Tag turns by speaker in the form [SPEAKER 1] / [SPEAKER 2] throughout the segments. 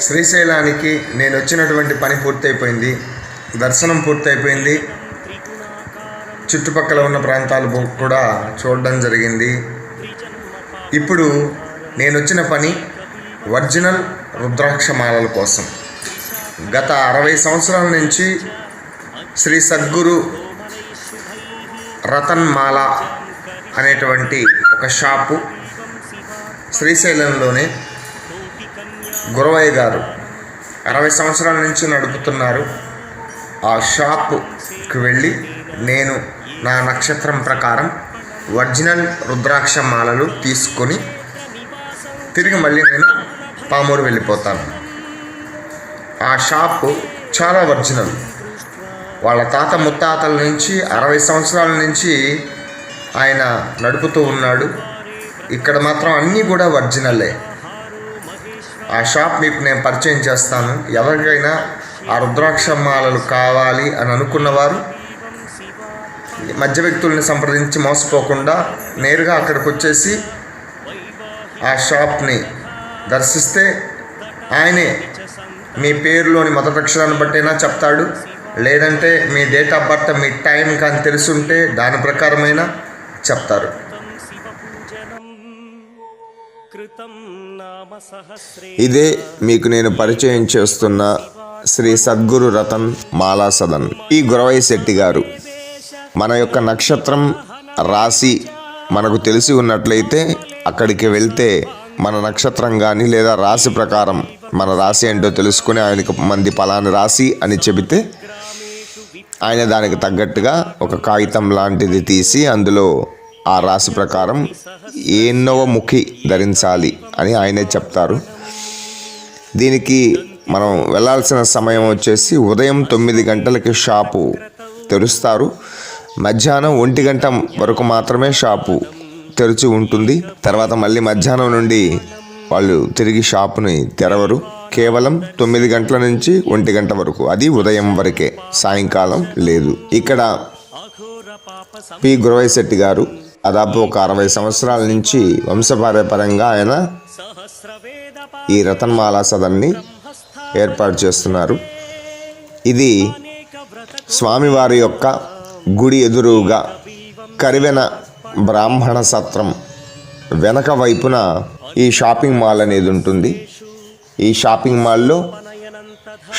[SPEAKER 1] శ్రీశైలానికి నేను వచ్చినటువంటి పని పూర్తయిపోయింది. దర్శనం పూర్తయిపోయింది. చుట్టుపక్కల ఉన్న ప్రాంతాలు కూడా చూడడం జరిగింది. ఇప్పుడు నేను వచ్చిన పని ఒరిజినల్ రుద్రాక్షమాలల కోసం. గత అరవై సంవత్సరాల నుంచి శ్రీ సద్గురు రతన్ మాల అనేటువంటి ఒక షాపు శ్రీశైలంలోనే గురవయ్య గారు అరవై సంవత్సరాల నుంచి నడుపుతున్నారు. ఆ షాప్కి వెళ్ళి నేను నా నక్షత్రం ప్రకారం ఒరిజినల్ రుద్రాక్ష మాలలు తీసుకొని తిరిగి మళ్ళీ నేను పామూరు వెళ్ళిపోతాను. ఆ షాపు చాలా ఒరిజినల్. వాళ్ళ తాత ముత్తాతల నుంచి అరవై సంవత్సరాల నుంచి ఆయన నడుపుతూ ఉన్నాడు. ఇక్కడ మాత్రం అన్నీ కూడా ఒరిజినలే. ఆ షాప్ మీకు నేను పరిచయం చేస్తాను. ఎవరికైనా ఆ రుద్రాక్ష మాలలు కావాలి అని అనుకున్నవారు మధ్య వ్యక్తుల్ని సంప్రదించి మోసపోకుండా నేరుగా అక్కడికి వచ్చేసి ఆ షాప్ని దర్శిస్తే ఆయనే మీ పేరులోని మొదటి అక్షరాన్ని బట్టైనా చెప్తాడు. లేదంటే మీ డేట్ ఆఫ్ బర్త్ మీ టైం కానీ తెలుసుంటే దాని ప్రకారమైనా చెప్తారు. ఇదే మీకు నేను పరిచయం చేస్తున్న శ్రీ సద్గురు రతన్ మాలా సదన్. ఈ గురవయ్య శెట్టి గారు మన యొక్క నక్షత్రం రాశి మనకు తెలిసి ఉన్నట్లయితే అక్కడికి వెళ్తే మన నక్షత్రం కానీ లేదా రాశి ప్రకారం మన రాశి ఏంటో తెలుసుకుని ఆయనకు మంది పలాని రాశి అని చెబితే ఆయన దానికి తగ్గట్టుగా ఒక కాగితం లాంటిది తీసి అందులో ఆ రాశి ప్రకారం ఎన్నవ ముఖి ధరించాలి అని ఆయనే చెప్తారు. దీనికి మనం వెళ్ళాల్సిన సమయం వచ్చేసి ఉదయం తొమ్మిది గంటలకి షాపు తెరుస్తారు. మధ్యాహ్నం ఒంటి గంట వరకు మాత్రమే షాపు తెరిచి ఉంటుంది. తర్వాత మళ్ళీ మధ్యాహ్నం నుండి వాళ్ళు తిరిగి షాపుని తెరవరు. కేవలం తొమ్మిది గంటల నుంచి ఒంటి గంట వరకు. అది ఉదయం వరకే సాయంకాలం లేదు. ఇక్కడ పి గురవై శెట్టి గారు దాదాపు ఒక అరవై సంవత్సరాల నుంచి వంశపారపరంగా ఆయన ఈ రతన్మాలా సదన్ని ఏర్పాటు చేస్తున్నారు. ఇది స్వామివారి యొక్క గుడి ఎదురుగా కరివెన బ్రాహ్మణ సత్రం వెనక వైపున ఈ షాపింగ్ మాల్ అనేది ఉంటుంది. ఈ షాపింగ్ మాల్లో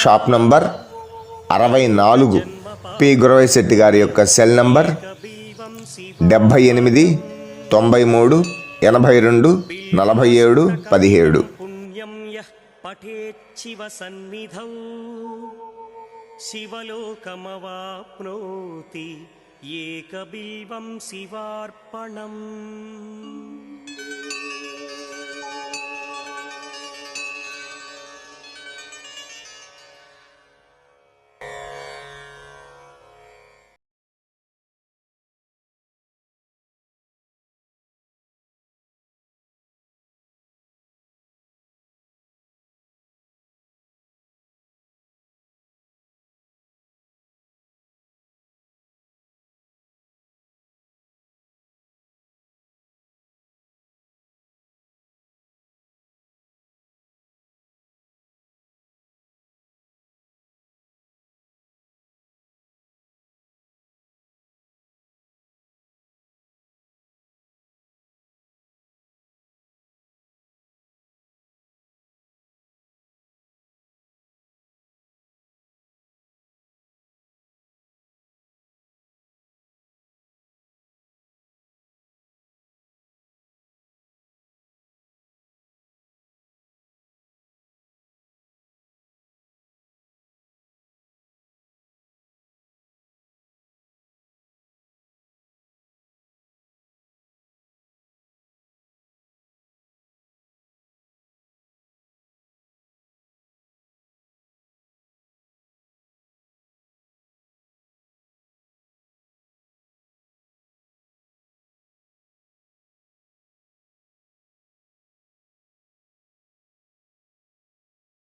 [SPEAKER 1] షాప్ నంబర్ అరవై నాలుగు పి గురవై శెట్టి గారి యొక్క సెల్ నంబర్ డెబ్భై ఎనిమిది తొంభై మూడు ఎనభై రెండు నలభై ఏడు పదిహేడు.
[SPEAKER 2] పఠేచ్చివ సన్నిధౌ. శివలోకమవాప్నోతి ఏకబిల్వం శివార్పణం.